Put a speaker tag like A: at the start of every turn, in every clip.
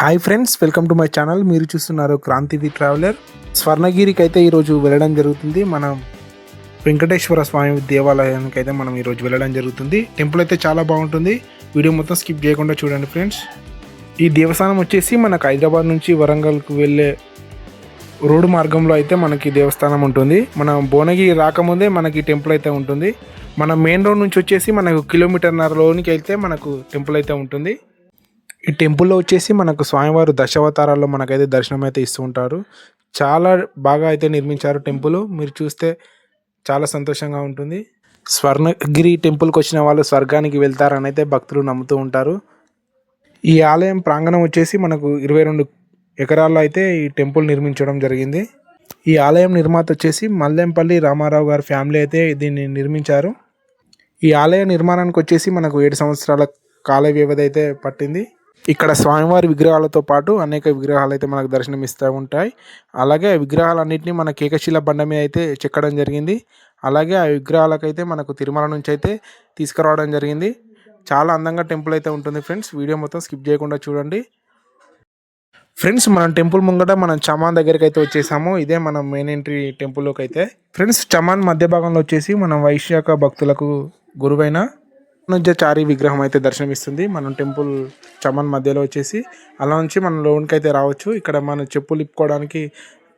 A: Hi friends welcome to my channel. మీరు చూస్తున్నారు క్రాంతివి traveller. స్వర్ణగిరికి అయితే ఈరోజు వెళ్ళడం జరుగుతుంది. మనం వెంకటేశ్వర స్వామి దేవాలయానికి అయితే మనం ఈరోజు వెళ్ళడం జరుగుతుంది. టెంపుల్ అయితే చాలా బాగుంటుంది. వీడియో మొత్తం స్కిప్ చేయకుండా చూడండి ఫ్రెండ్స్. ఈ దేవస్థానం వచ్చేసి మనకు హైదరాబాద్ నుంచి వరంగల్కు వెళ్ళే రోడ్డు మార్గంలో అయితే మనకి దేవస్థానం ఉంటుంది. మనం భువనగిరి రాకముందే మనకి టెంపుల్ అయితే ఉంటుంది. మన మెయిన్ రోడ్ నుంచి వచ్చేసి మనకు కిలోమీటర్న్నరలోనికి అయితే మనకు టెంపుల్ అయితే ఉంటుంది. ఈ టెంపుల్లో వచ్చేసి మనకు స్వామివారు దశావతారాల్లో మనకైతే దర్శనం అయితే ఇస్తూ ఉంటారు. చాలా బాగా అయితే నిర్మించారు టెంపుల్. మీరు చూస్తే చాలా సంతోషంగా ఉంటుంది. స్వర్ణగిరి టెంపుల్కి వచ్చిన వాళ్ళు స్వర్గానికి వెళ్తారని అయితే భక్తులు నమ్ముతూ ఉంటారు. ఈ ఆలయం ప్రాంగణం వచ్చేసి మనకు ఇరవై రెండు ఎకరాల్లో అయితే ఈ టెంపుల్ నిర్మించడం జరిగింది. ఈ ఆలయం నిర్మాత వచ్చేసి మల్లెంపల్లి రామారావు గారి ఫ్యామిలీ అయితే దీన్ని నిర్మించారు. ఈ ఆలయ నిర్మాణానికి వచ్చేసి మనకు ఏడు సంవత్సరాల కాల వ్యవధి అయితే పట్టింది. ఇక్కడ స్వామివారి విగ్రహాలతో పాటు అనేక విగ్రహాలు అయితే మనకు దర్శనం ఇస్తూ ఉంటాయి. అలాగే ఆ విగ్రహాలన్నింటినీ మన కేకశిల బండ మీద అయితే చెక్కడం జరిగింది. అలాగే ఆ విగ్రహాలకైతే మనకు తిరుమల నుంచి అయితే తీసుకురావడం జరిగింది. చాలా అందంగా టెంపుల్ అయితే ఉంటుంది ఫ్రెండ్స్. వీడియో మొత్తం స్కిప్ చేయకుండా చూడండి. ఫ్రెండ్స్ మనం టెంపుల్ ముంగట మనం చమాన్ దగ్గరికి అయితే వచ్చేసాము. ఇదే మనం మెయిన్ ఎంట్రీ టెంపుల్లోకి అయితే ఫ్రెండ్స్ చమాన్ మధ్య భాగంలో వచ్చేసి మనం వైశాఖ భక్తులకు గురువైన చారి విగ్రహం అయితే దర్శనమిస్తుంది. మనం టెంపుల్ చమన్ మధ్యలో వచ్చేసి అలా నుంచి మనం లోన్కి అయితే రావచ్చు. ఇక్కడ మన చెప్పులు ఇప్పుకోవడానికి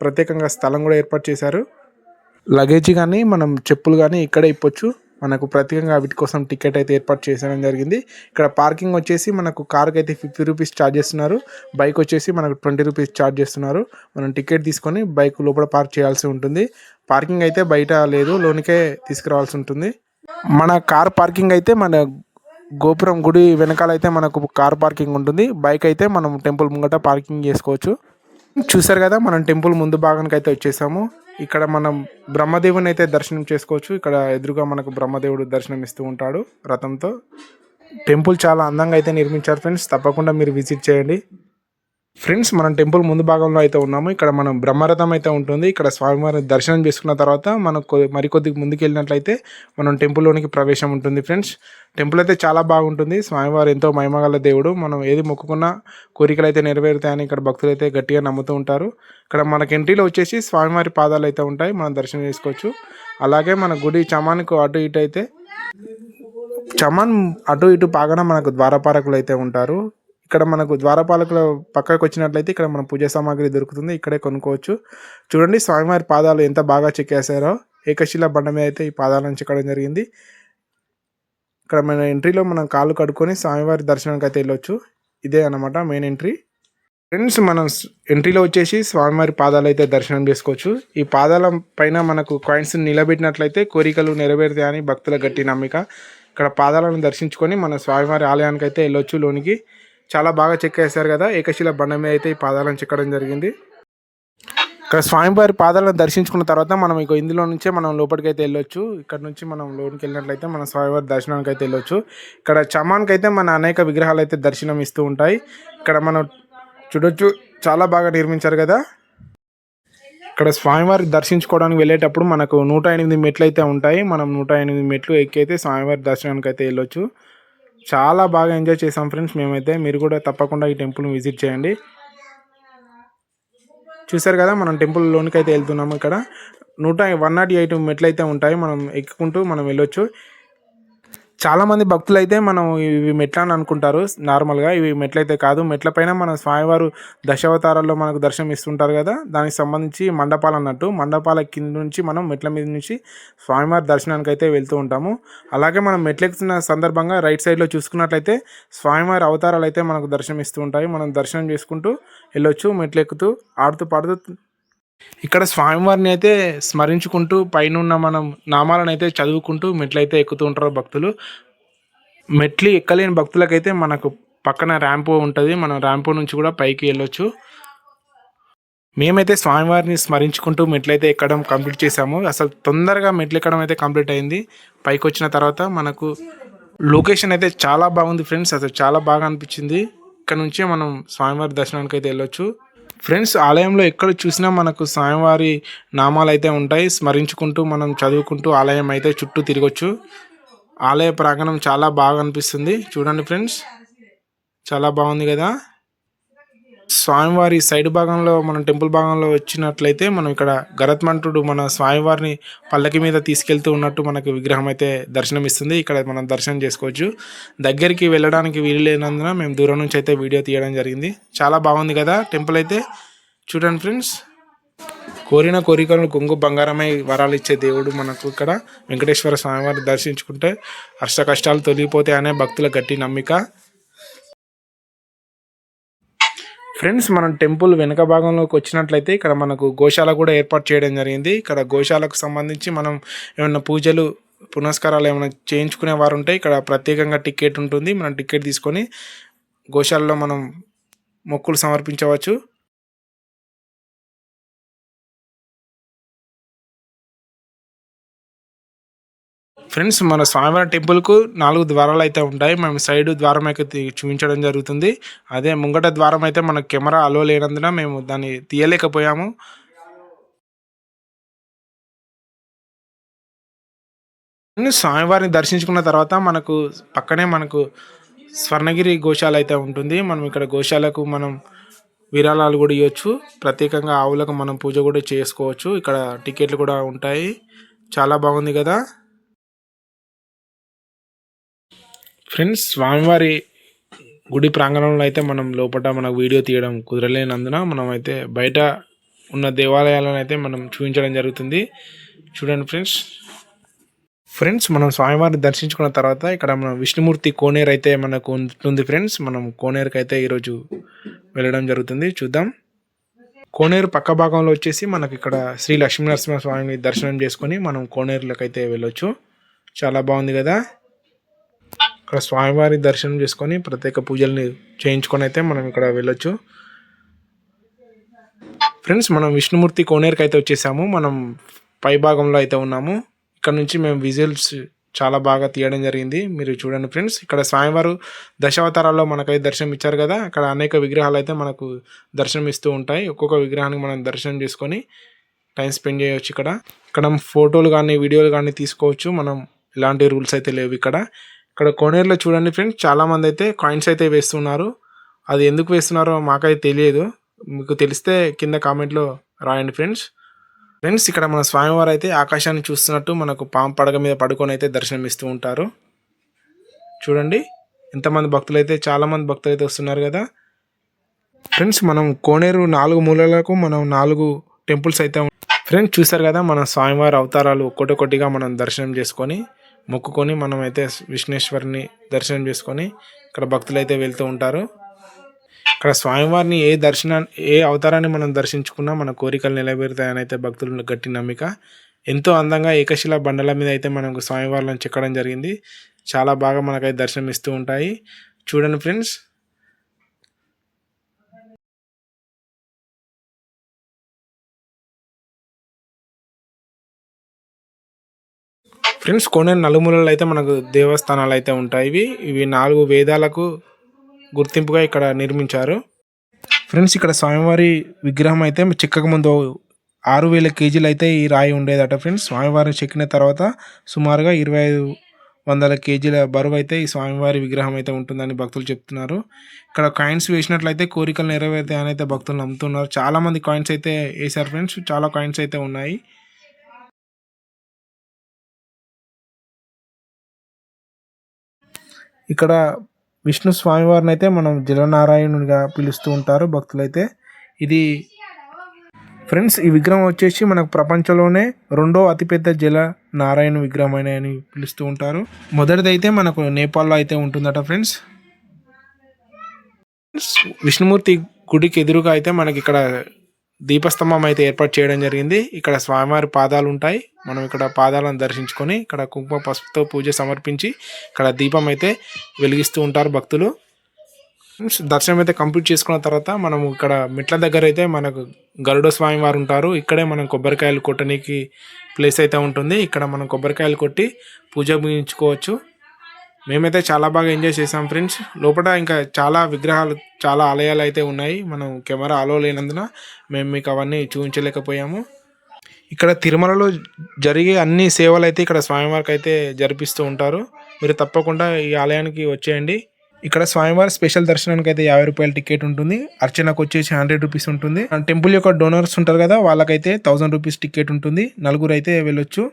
A: ప్రత్యేకంగా స్థలం కూడా ఏర్పాటు చేశారు. లగేజ్ కానీ మనం చెప్పులు కానీ ఇక్కడే ఇప్పొచ్చు. మనకు ప్రత్యేకంగా వీటి కోసం టికెట్ అయితే ఏర్పాటు చేసడం జరిగింది. ఇక్కడ పార్కింగ్ వచ్చేసి మనకు కార్కి అయితే ఫిఫ్టీ రూపీస్ ఛార్జ్ చేస్తున్నారు. బైక్ వచ్చేసి మనకు ట్వంటీ రూపీస్ ఛార్జ్ చేస్తున్నారు. మనం టికెట్ తీసుకొని బైక్ లోపల పార్క్ చేయాల్సి ఉంటుంది. పార్కింగ్ అయితే బయట లేదు లోనికే తీసుకురావాల్సి ఉంటుంది. మన కార్ పార్కింగ్ అయితే మన గోపురం గుడి వెనకాల అయితే మనకు కార్ పార్కింగ్ ఉంటుంది. బైక్ అయితే మనం టెంపుల్ ముంగట పార్కింగ్ చేసుకోవచ్చు. చూసారు కదా మనం టెంపుల్ ముందు భాగానికి అయితే వచ్చేసాము. ఇక్కడ మనం బ్రహ్మదేవుని అయితే దర్శనం చేసుకోవచ్చు. ఇక్కడ ఎదురుగా మనకు బ్రహ్మదేవుడు దర్శనం ఇస్తూ ఉంటాడు రథంతో. టెంపుల్ చాలా అందంగా అయితే నిర్మించారు ఫ్రెండ్స్. తప్పకుండా మీరు విజిట్ చేయండి. ఫ్రెండ్స్ మనం టెంపుల్ ముందు భాగంలో అయితే ఉన్నాము. ఇక్కడ మనం బ్రహ్మరథం అయితే ఉంటుంది. ఇక్కడ స్వామివారి దర్శనం చేసుకున్న తర్వాత మనం మరికొద్ది ముందుకు వెళ్ళినట్లయితే మనం టెంపుల్లోనికి ప్రవేశం ఉంటుంది ఫ్రెండ్స్. టెంపుల్ అయితే చాలా బాగుంటుంది. స్వామివారు ఎంతో మహిమగల దేవుడు. మనం ఏది మొక్కుకున్న కోరికలు అయితే నెరవేరుతాయని ఇక్కడ భక్తులు అయితే గట్టిగా నమ్ముతూ ఉంటారు. ఇక్కడ మనకి ఎంట్రీలో వచ్చేసి స్వామివారి పాదాలు అయితే ఉంటాయి. మనం దర్శనం చేసుకోవచ్చు. అలాగే మన గుడి చమానికి అటు ఇటు అయితే చమన్ అటు ఇటు పాగన మనకు ద్వారపారకులు అయితే ఉంటారు. ఇక్కడ మనకు ద్వారపాలకుల పక్కకు వచ్చినట్లయితే ఇక్కడ మన పూజ సామాగ్రి దొరుకుతుంది. ఇక్కడే కొనుక్కోవచ్చు. చూడండి స్వామివారి పాదాలు ఎంత బాగా చెక్కేశారో. ఏకశిల బండ మీద అయితే ఈ పాదాలను చెక్కడం జరిగింది. ఇక్కడ మన ఎంట్రీలో మనం కాళ్ళు కడుక్కొని స్వామివారి దర్శనానికి అయితే వెళ్ళొచ్చు. ఇదే అనమాట మెయిన్ ఎంట్రీ. ఫ్రెండ్స్ మనం ఎంట్రీలో వచ్చేసి స్వామివారి పాదాలు అయితే దర్శనం చేసుకోవచ్చు. ఈ పాదాల పైన మనకు కాయిన్స్ నిలబెట్టినట్లయితే కోరికలు నెరవేరుతాయని భక్తుల గట్టి నమ్మిక. ఇక్కడ పాదాలను దర్శించుకొని మన స్వామివారి ఆలయానికి అయితే వెళ్ళొచ్చు లోనికి. చాలా బాగా చెక్కేశారు కదా ఏకశిల బండ మీద అయితే ఈ పాదాలను చెక్కడం జరిగింది. ఇక్కడ స్వామివారి పాదాలను దర్శించుకున్న తర్వాత మనం ఇక ఇందులో నుంచే మనం లోపలికి అయితే వెళ్ళొచ్చు. ఇక్కడ నుంచి మనం లోనికి వెళ్ళినట్లయితే మన స్వామివారి దర్శనానికి అయితే వెళ్ళొచ్చు. ఇక్కడ చమాన్కి అయితే మన అనేక విగ్రహాలు అయితే దర్శనం ఇస్తూ ఉంటాయి. ఇక్కడ మనం చూడొచ్చు చాలా బాగా నిర్మించారు కదా. ఇక్కడ స్వామివారి దర్శించుకోవడానికి వెళ్ళేటప్పుడు మనకు నూట ఎనిమిది మెట్లు అయితే ఉంటాయి. మనం నూట ఎనిమిది మెట్లు ఎక్కి అయితే స్వామివారి దర్శనానికి అయితే వెళ్ళొచ్చు. చాలా బాగా ఎంజాయ్ చేసాం ఫ్రెండ్స్ మేమైతే మీరు కూడా తప్పకుండా ఈ టెంపుల్ని విజిట్ చేయండి. చూసారు కదా మనం టెంపుల్లోనికి అయితే వెళ్తున్నాము ఇక్కడ. నూట వన్ నాట్ ఎయిట్ మెట్లు అయితే ఉంటాయి. మనం ఎక్కుకుంటూ మనం వెళ్ళొచ్చు. చాలామంది భక్తులు అయితే మనం ఇవి మెట్ల అని అనుకుంటారు. నార్మల్గా ఇవి మెట్లు అయితే కాదు. మెట్ల పైన మన స్వామివారు దశావతారాల్లో మనకు దర్శనం ఇస్తుంటారు కదా. దానికి సంబంధించి మండపాలు అన్నట్టు మండపాల కింద నుంచి మనం మెట్ల మీద నుంచి స్వామివారి దర్శనానికి అయితే వెళ్తూ ఉంటాము. అలాగే మనం మెట్లెక్కుతున్న సందర్భంగా రైట్ సైడ్లో చూసుకున్నట్లయితే స్వామివారి అవతారాలు అయితే మనకు దర్శనం ఇస్తూ ఉంటాయి. మనం దర్శనం చేసుకుంటూ వెళ్ళొచ్చు మెట్లెక్కుతూ ఆడుతూ పాడుతూ ఇక్కడ స్వామివారిని అయితే స్మరించుకుంటూ పైన మనం నామాలను అయితే చదువుకుంటూ మెట్లయితే ఎక్కుతూ ఉంటారు భక్తులు. మెట్లు ఎక్కలేని భక్తులకైతే మనకు పక్కన ర్యాంపు ఉంటుంది. మనం ర్యాంపు నుంచి కూడా పైకి వెళ్ళొచ్చు. మేమైతే స్వామివారిని స్మరించుకుంటూ మెట్లయితే ఎక్కడం కంప్లీట్ చేసాము అసలు తొందరగా మెట్లు ఎక్కడం అయితే కంప్లీట్ అయింది. పైకి వచ్చిన తర్వాత మనకు లొకేషన్ అయితే చాలా బాగుంది ఫ్రెండ్స్. అసలు చాలా బాగా అనిపించింది. ఇక్కడ నుంచే మనం స్వామివారి దర్శనానికి అయితే వెళ్ళొచ్చు. ఫ్రెండ్స్ ఆలయంలో ఎక్కడ చూసినా మనకు స్వామివారి నామాలు అయితే ఉంటాయి. స్మరించుకుంటూ మనం చదువుకుంటూ ఆలయం అయితే చుట్టూ తిరగచ్చు. ఆలయ ప్రాంగణం చాలా బాగా అనిపిస్తుంది. చూడండి ఫ్రెండ్స్ చాలా బాగుంది కదా? స్వామివారి సైడ్ భాగంలో మనం టెంపుల్ భాగంలో వచ్చినట్లయితే మనం ఇక్కడ గరత్మంతుడు మన స్వామివారిని పల్లకి మీద తీసుకెళ్తూ ఉన్నట్టు మనకు విగ్రహం అయితే దర్శనం ఇస్తుంది ఇక్కడ మనం దర్శనం చేసుకోవచ్చు. దగ్గరికి వెళ్ళడానికి వీలు లేనందున మేము దూరం నుంచి అయితే వీడియో తీయడం జరిగింది. చాలా బాగుంది కదా టెంపుల్ అయితే. చూడండి ఫ్రెండ్స్. కోరిన కోరికలను కొంగు బంగారమై వరాలు ఇచ్చే దేవుడు మనకు ఇక్కడ వెంకటేశ్వర స్వామివారిని దర్శించుకుంటే అష్ట కష్టాలు తొలగిపోతాయి అనే భక్తుల గట్టి నమ్మిక. ఫ్రెండ్స్ మనం టెంపుల్ వెనక భాగంలోకి వచ్చినట్లయితే ఇక్కడ మనకు గోశాల కూడా ఏర్పాటు చేయడం జరిగింది. ఇక్కడ గోశాలకు సంబంధించి మనం ఏమైనా పూజలు పునస్కారాలు ఏమైనా చేయించుకునే వారు ఉంటే ఇక్కడ ప్రత్యేకంగా టికెట్ ఉంటుంది. మనం టికెట్ తీసుకొని గోశాలలో మనం మొక్కులు సమర్పించవచ్చు. ఫ్రెండ్స్ మన స్వామివారి టెంపుల్కు నాలుగు ద్వారాలు అయితే ఉంటాయి. మేము సైడ్ ద్వారం అయితే చూపించడం జరుగుతుంది. అదే ముంగట ద్వారం అయితే మన కెమెరా అలో లేనందున మేము దాన్ని తీయలేకపోయాము. స్వామివారిని దర్శించుకున్న తర్వాత మనకు పక్కనే మనకు స్వర్ణగిరి గోశాల అయితే ఉంటుంది. మనం ఇక్కడ గోశాలకు మనం విరాళాలు కూడా ఇవ్వచ్చు ప్రత్యేకంగా ఆవులకు మనం పూజ కూడా చేసుకోవచ్చు. ఇక్కడ టికెట్లు కూడా ఉంటాయి. చాలా బాగుంది కదా. ఫ్రెండ్స్ స్వామివారి గుడి ప్రాంగణంలో అయితే మనం లోపల మనకు వీడియో తీయడం కుదరలేనందున మనం అయితే బయట ఉన్న దేవాలయాలను అయితే మనం చూపించడం జరుగుతుంది. చూడండి ఫ్రెండ్స్. ఫ్రెండ్స్ మనం స్వామివారిని దర్శించుకున్న తర్వాత ఇక్కడ మనం విష్ణుమూర్తి కోనేరు అయితే మనకు ఉంటుంది ఫ్రెండ్స్. మనం కోనేరుకి అయితే ఈరోజు వెళ్ళడం జరుగుతుంది. చూద్దాం. కోనేరు పక్క భాగంలో వచ్చేసి మనకి ఇక్కడ శ్రీ లక్ష్మీనరసింహ స్వామిని దర్శనం చేసుకొని మనం కోనేరులోకి అయితే వెళ్ళొచ్చు. చాలా బాగుంది కదా? ఇక్కడ స్వామివారి దర్శనం చేసుకొని ప్రత్యేక పూజల్ని చేయించుకొని అయితే మనం ఇక్కడ వెళ్ళొచ్చు. ఫ్రెండ్స్ మనం విష్ణుమూర్తి కోనేరుకి అయితే వచ్చేసాము. మనం పై భాగంలో అయితే ఉన్నాము. ఇక్కడ నుంచి మేము విజువల్స్ చాలా బాగా తీయడం జరిగింది. మీరు చూడండి ఫ్రెండ్స్ ఇక్కడ స్వామివారు దశావతారాల్లో మనకైతే దర్శనం ఇచ్చారు కదా. అక్కడ అనేక విగ్రహాలు అయితే మనకు దర్శనం ఇస్తూ ఉంటాయి. ఒక్కొక్క విగ్రహానికి మనం దర్శనం చేసుకొని టైం స్పెండ్ చేయవచ్చు ఇక్కడ. ఇక్కడ ఫోటోలు కానీ వీడియోలు కానీ తీసుకోవచ్చు. మనం ఇలాంటి రూల్స్ అయితే లేవు ఇక్కడ. ఇక్కడ కోనేరులో చూడండి ఫ్రెండ్స్ చాలామంది అయితే కాయిన్స్ అయితే వేస్తున్నారు. అది ఎందుకు వేస్తున్నారో మాకైతే తెలియదు. మీకు తెలిస్తే కింద కామెంట్లో రాయండి ఫ్రెండ్స్ ఫ్రెండ్స్ ఇక్కడ మన స్వామివారు అయితే ఆకాశాన్ని చూస్తున్నట్టు మనకు పాము పడగ మీద పడుకొని అయితే దర్శనం ఇస్తూ ఉంటారు. చూడండి ఎంతమంది భక్తులు అయితే చాలామంది భక్తులు అయితే వస్తున్నారు కదా. ఫ్రెండ్స్ మనం కోనేరు నాలుగు మూలలకు మనం నాలుగు టెంపుల్స్ అయితే ఫ్రెండ్స్ చూసారు కదా మన స్వామివారి అవతారాలు ఒక్కొక్కటిగా మనం దర్శనం చేసుకొని మొక్కుకొని మనమైతే అయితే విఘ్నేశ్వరిని దర్శనం చేసుకొని ఇక్కడ భక్తులు అయితే వెళ్తూ ఉంటారు. ఇక్కడ స్వామివారిని ఏ దర్శనాన్ని ఏ అవతారాన్ని మనం దర్శించుకున్నా మన కోరికలు నెరవేరుతాయని అయితే భక్తులు గట్టి నమ్మిక ఎంతో అందంగా ఏకశిల బండల మీద అయితే మనకు స్వామివారిని చెక్కడం జరిగింది. చాలా బాగా మనకైతే దర్శనం ఇస్తూ ఉంటాయి. చూడండి ఫ్రెండ్స్ ఫ్రెండ్స్ కోనేరు నలుమూలలు అయితే మనకు దేవస్థానాలు అయితే ఉంటాయి. ఇవి ఇవి నాలుగు వేదాలకు గుర్తింపుగా ఇక్కడ నిర్మించారు. ఫ్రెండ్స్ ఇక్కడ స్వామివారి విగ్రహం అయితే చిక్కక ముందు ఆరు వేల కేజీలు అయితే ఈ రాయి ఉండేదట ఫ్రెండ్స్. స్వామివారిని చెక్కిన తర్వాత సుమారుగా ఇరవై ఐదు వందల కేజీల బరువు అయితే ఈ స్వామివారి విగ్రహం అయితే ఉంటుందని భక్తులు చెప్తున్నారు. ఇక్కడ కాయిన్స్ వేసినట్లయితే కోరికలు నెరవేరుతాయి అని అయితే భక్తులు నమ్ముతున్నారు. చాలా మంది కాయిన్స్ అయితే వేశారు ఫ్రెండ్స్. చాలా కాయిన్స్ అయితే ఉన్నాయి. ఇక్కడ విష్ణు స్వామివారిని అయితే మనం జలనారాయణునిగా పిలుస్తూ ఉంటారు భక్తులైతే. ఇది ఫ్రెండ్స్ ఈ విగ్రహం వచ్చేసి మనకు ప్రపంచంలోనే రెండో అతిపెద్ద జల నారాయణ విగ్రహం అని అని పిలుస్తూ ఉంటారు. మొదటిదైతే మనకు నేపాల్లో అయితే ఉంటుందట ఫ్రెండ్స్ విష్ణుమూర్తి గుడికి ఎదురుగా అయితే మనకి ఇక్కడ దీపస్తంభం అయితే ఏర్పాటు చేయడం జరిగింది. ఇక్కడ స్వామివారి పాదాలు ఉంటాయి మనం ఇక్కడ పాదాలను దర్శించుకొని ఇక్కడ కుంకుమ పసుపుతో పూజ సమర్పించి ఇక్కడ దీపం అయితే వెలిగిస్తూ ఉంటారు భక్తులు. దర్శనం అయితే కంప్లీట్ చేసుకున్న తర్వాత మనం ఇక్కడ మెట్ల దగ్గర అయితే మనకు గరుడ స్వామి వారు ఉంటారు. ఇక్కడే మనం కొబ్బరికాయలు కొట్టడానికి ప్లేస్ అయితే ఉంటుంది. ఇక్కడ మనం కొబ్బరికాయలు కొట్టి పూజ ముగించుకోవచ్చు. మేమైతే చాలా బాగా ఎంజాయ్ చేసాం ఫ్రెండ్స్ లోపల ఇంకా చాలా విగ్రహాలు చాలా ఆలయాలు అయితే ఉన్నాయి. మనం కెమెరా అలో లేనందున మేము మీకు అవన్నీ చూపించలేకపోయాము. ఇక్కడ తిరుమలలో జరిగే అన్ని సేవలు అయితే ఇక్కడ స్వామివారికి అయితే జరిపిస్తూ ఉంటారు. మీరు తప్పకుండా ఈ ఆలయానికి వచ్చేయండి. ఇక్కడ స్వామివారి స్పెషల్ దర్శనానికి అయితే యాభై రూపాయల టికెట్ ఉంటుంది. అర్చనకు వచ్చేసి హండ్రెడ్ రూపీస్ ఉంటుంది. టెంపుల్ యొక్క డోనర్స్ ఉంటారు కదా వాళ్ళకైతే థౌసండ్ రూపీస్ టికెట్ ఉంటుంది. నలుగురు అయితే వెళ్ళొచ్చు.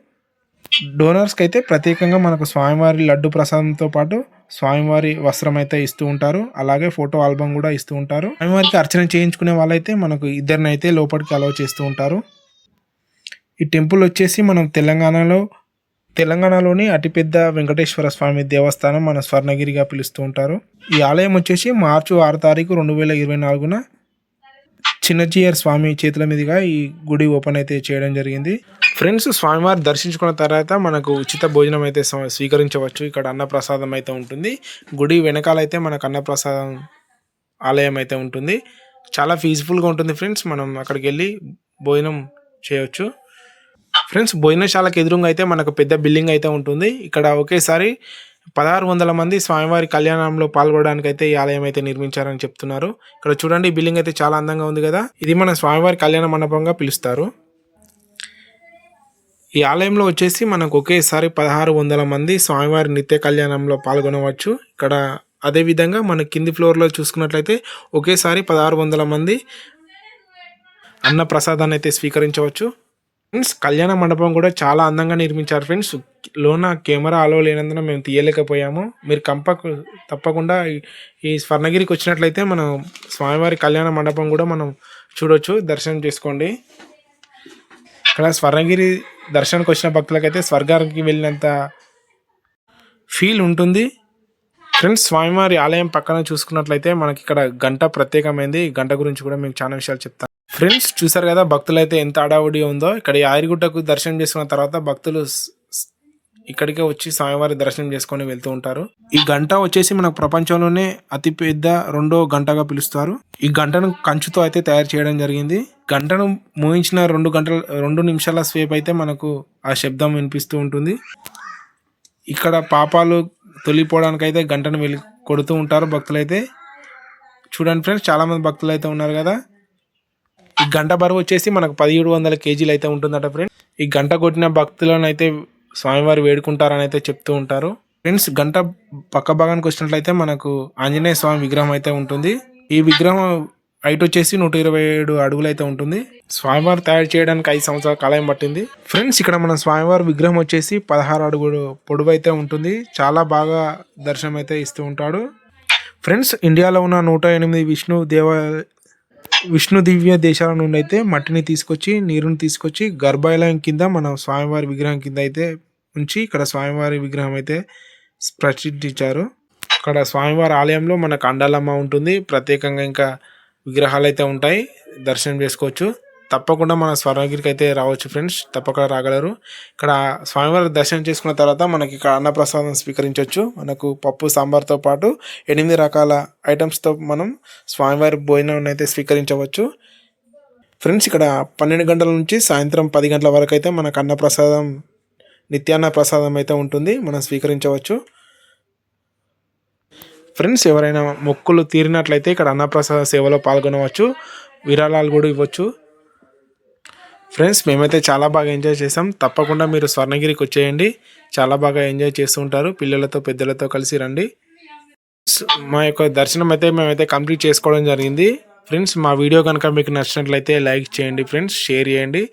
A: డోనర్స్కి అయితే ప్రత్యేకంగా మనకు స్వామివారి లడ్డు ప్రసాదంతో పాటు స్వామివారి వస్త్రం అయితే ఇస్తూ ఉంటారు. అలాగే ఫోటో ఆల్బమ్ కూడా ఇస్తూ ఉంటారు. స్వామివారికి అర్చన చేయించుకునే వాళ్ళైతే మనకు ఇద్దరిని అయితే లోపలికి అలౌ చేస్తూ ఉంటారు. ఈ టెంపుల్ వచ్చేసి మనం తెలంగాణలో తెలంగాణలోని అతిపెద్ద వెంకటేశ్వర స్వామి దేవస్థానం మన స్వర్ణగిరిగా పిలుస్తూ ఉంటారు. ఈ ఆలయం వచ్చేసి మార్చి ఆరు తారీఖు రెండు వేల ఇరవై నాలుగున చిన్నజీయర్ స్వామి చేతుల మీదుగా ఈ గుడి ఓపెన్ అయితే చేయడం జరిగింది. ఫ్రెండ్స్ స్వామివారి దర్శించుకున్న తర్వాత మనకు ఉచిత భోజనం అయితే స్వ- స్వీకరించవచ్చు. ఇక్కడ అన్నప్రసాదం అయితే ఉంటుంది. గుడి వెనకాల అయితే మనకు అన్నప్రసాదం ఆలయం అయితే ఉంటుంది. చాలా పీస్ఫుల్గా ఉంటుంది ఫ్రెండ్స్. మనం అక్కడికి వెళ్ళి భోజనం చేయవచ్చు ఫ్రెండ్స్ భోజనశాలకు ఎదురుగా అయితే మనకు పెద్ద బిల్డింగ్ అయితే ఉంటుంది. ఇక్కడ ఒకేసారి పదహారు వందల మంది స్వామివారి కళ్యాణంలో పాల్గొనడానికి అయితే ఈ ఆలయం అయితే నిర్మించారని చెప్తున్నారు. ఇక్కడ చూడండి ఈ బిల్డింగ్ అయితే చాలా అందంగా ఉంది కదా. ఇది మన స్వామివారి కళ్యాణ మండపంగా పిలుస్తారు. ఈ ఆలయంలో వచ్చేసి మనకు ఒకేసారి పదహారు వందల మంది స్వామివారి నిత్య కళ్యాణంలో పాల్గొనవచ్చు. ఇక్కడ అదే విధంగా మన కింది ఫ్లోర్లో చూసుకున్నట్లయితే ఒకేసారి పదహారు వందల మంది అన్న ప్రసాదాన్ని అయితే స్వీకరించవచ్చు. ఫ్రెండ్స్ కళ్యాణ మండపం కూడా చాలా అందంగా నిర్మించారు ఫ్రెండ్స్. లోన కెమెరా అలో లేనందున మేము తీయలేకపోయాము. మీరు కంపకు తప్పకుండా ఈ- ఈ స్వర్ణగిరికి వచ్చినట్లయితే మనం స్వామివారి కళ్యాణ మండపం కూడా మనం చూడొచ్చు. దర్శనం చేసుకోండి. ఇక్కడ స్వర్ణగిరి దర్శనానికి వచ్చిన భక్తులకైతే స్వర్గానికి వెళ్ళినంత ఫీల్ ఉంటుంది. ఫ్రెండ్స్ స్వామివారి ఆలయం పక్కన చూసుకున్నట్లయితే మనకి ఇక్కడ గంట ప్రత్యేకమైంది. గంట గురించి కూడా మీకు చాలా విషయాలు చెప్తాను. ఫ్రెండ్స్ చూసారు కదా భక్తులు అయితే ఎంత అడావుడి ఉందో. ఇక్కడ ఈ ఆయిరిగుట్టకు దర్శనం చేసుకున్న తర్వాత భక్తులు ఇక్కడికే వచ్చి స్వామివారి దర్శనం చేసుకొని వెళ్తూ ఉంటారు. ఈ గంట వచ్చేసి మనకు ప్రపంచంలోనే అతి పెద్ద రెండో గంటగా పిలుస్తారు. ఈ గంటను కంచుతో అయితే తయారు చేయడం జరిగింది. గంటను మోయించిన రెండు గంటల రెండు నిమిషాల సేపు అయితే మనకు ఆ శబ్దం వినిపిస్తూ ఉంటుంది. ఇక్కడ పాపాలు తొలిపోవడానికి అయితే గంటను వెళ్ళి కొడుతూ ఉంటారు భక్తులైతే. చూడండి ఫ్రెండ్స్ చాలామంది భక్తులు అయితే ఉన్నారు కదా. ఈ గంట బరువు వచ్చేసి మనకు పదిహేడు వందల కేజీలు అయితే ఉంటుందట ఫ్రెండ్స్. ఈ గంట కొట్టిన భక్తులను అయితే స్వామివారు వేడుకుంటారని అయితే చెప్తూ ఉంటారు. ఫ్రెండ్స్ గంట పక్క భాగానికి వచ్చినట్లయితే మనకు ఆంజనేయ స్వామి విగ్రహం అయితే ఉంటుంది. ఈ విగ్రహం హైట్ వచ్చేసి నూట ఇరవై ఏడు అడుగులు అయితే ఉంటుంది. స్వామివారు తయారు చేయడానికి ఐదు సంవత్సరాల కాలం పట్టింది. ఫ్రెండ్స్ ఇక్కడ మన స్వామివారి విగ్రహం వచ్చేసి పదహారు అడుగులు పొడవు అయితే ఉంటుంది. చాలా బాగా దర్శనం అయితే ఇస్తూ ఉంటాడు. ఫ్రెండ్స్ ఇండియాలో ఉన్న నూట ఎనిమిది విష్ణు దేవ విష్ణు దివ్య దేశాల నుండి అయితే మట్టిని తీసుకొచ్చి నీరుని తీసుకొచ్చి గర్భాలయం కింద మన స్వామివారి విగ్రహం కింద అయితే ఉంచి ఇక్కడ స్వామివారి విగ్రహం అయితే ప్రతిష్ఠించారు. ఇక్కడ స్వామివారి ఆలయంలో మనకు అండాలమ్మ ఉంటుంది. ప్రత్యేకంగా ఇంకా విగ్రహాలు అయితే ఉంటాయి. దర్శనం చేసుకోవచ్చు. తప్పకుండా మన స్వర్ణగిరికి అయితే రావచ్చు ఫ్రెండ్స్ తప్పకుండా రాగలరు. ఇక్కడ స్వామివారి దర్శనం చేసుకున్న తర్వాత మనకి ఇక్కడ అన్నప్రసాదం స్వీకరించవచ్చు మనకు పప్పు సాంబార్తో పాటు ఎనిమిది రకాల ఐటమ్స్తో మనం స్వామివారి భోజనం అయితే స్వీకరించవచ్చు. ఫ్రెండ్స్ ఇక్కడ పన్నెండు గంటల నుంచి సాయంత్రం పది గంటల వరకు అయితే మనకు అన్నప్రసాదం నిత్యాన్న ప్రసాదం అయితే ఉంటుంది. మనం స్వీకరించవచ్చు. ఫ్రెండ్స్ ఎవరైనా మొక్కులు తీరినట్లయితే ఇక్కడ అన్నప్రసాద సేవలో పాల్గొనవచ్చు. విరాళాలు కూడా ఇవ్వచ్చు. ఫ్రెండ్స్ మేమైతే చాలా బాగా ఎంజాయ్ చేసాం తప్పకుండా మీరు స్వర్ణగిరికి వచ్చేయండి. చాలా బాగా ఎంజాయ్ చేస్తూ ఉంటారు. పిల్లలతో పెద్దలతో కలిసి రండి. మా యొక్క దర్శనం అయితే మేమైతే కంప్లీట్ చేసుకోవడం జరిగింది. ఫ్రెండ్స్ మా వీడియో కనుక మీకు నచ్చినట్లయితే లైక్ చేయండి ఫ్రెండ్స్ షేర్ చేయండి.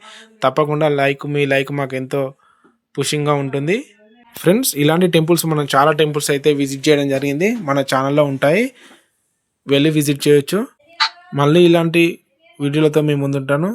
A: తప్పకుండా లైక్ మీ లైక్ మాకు ఎంతో పుషింగ్గా ఉంటుంది. ఫ్రెండ్స్ ఇలాంటి టెంపుల్స్ మనం చాలా టెంపుల్స్ అయితే విజిట్ చేయడం జరిగింది. మన ఛానల్లో ఉంటాయి. వెళ్ళి విజిట్ చేయొచ్చు. మళ్ళీ ఇలాంటి వీడియోలతో మీ ముందుంటాను.